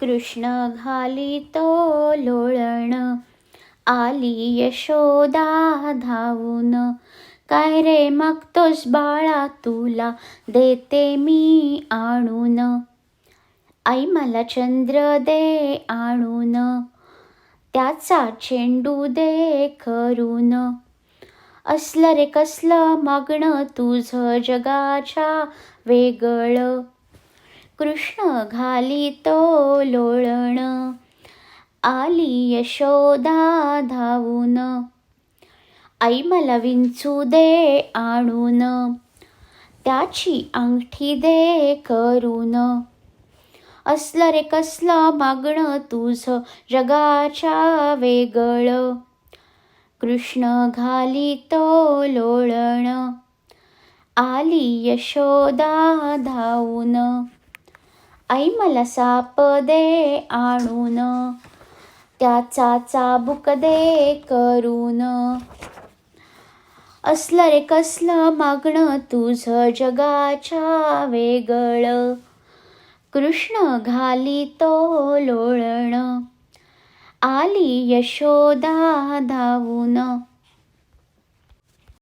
कृष्ण घाली तो लोळण. आली यशोदा धावून. काय रे मागतोस बाळा तुला? देते मी आणून. आई मला चंद्र दे आणून. त्याचा चेंडू दे करून. असलं रे कसलं मागणं तुझं जगाच्या वेगळं. कृष्ण घाली तो लोळण. आली यशोदा धावून. आई मला विंचू दे आणून. त्याची अंगठी दे करून. असलं रे कसलं मागणं तुझं जगाच्या वेगळं. कृष्ण घाली तो लोळण. आली यशोदा धावून. आई मला साप दे आणून त्याचा चाबुक दे करून. असलं रे कसलं मागणं तुझं जगाच्या वेगळं. कृष्ण घाली तो लोळण आली यशोदा धावून.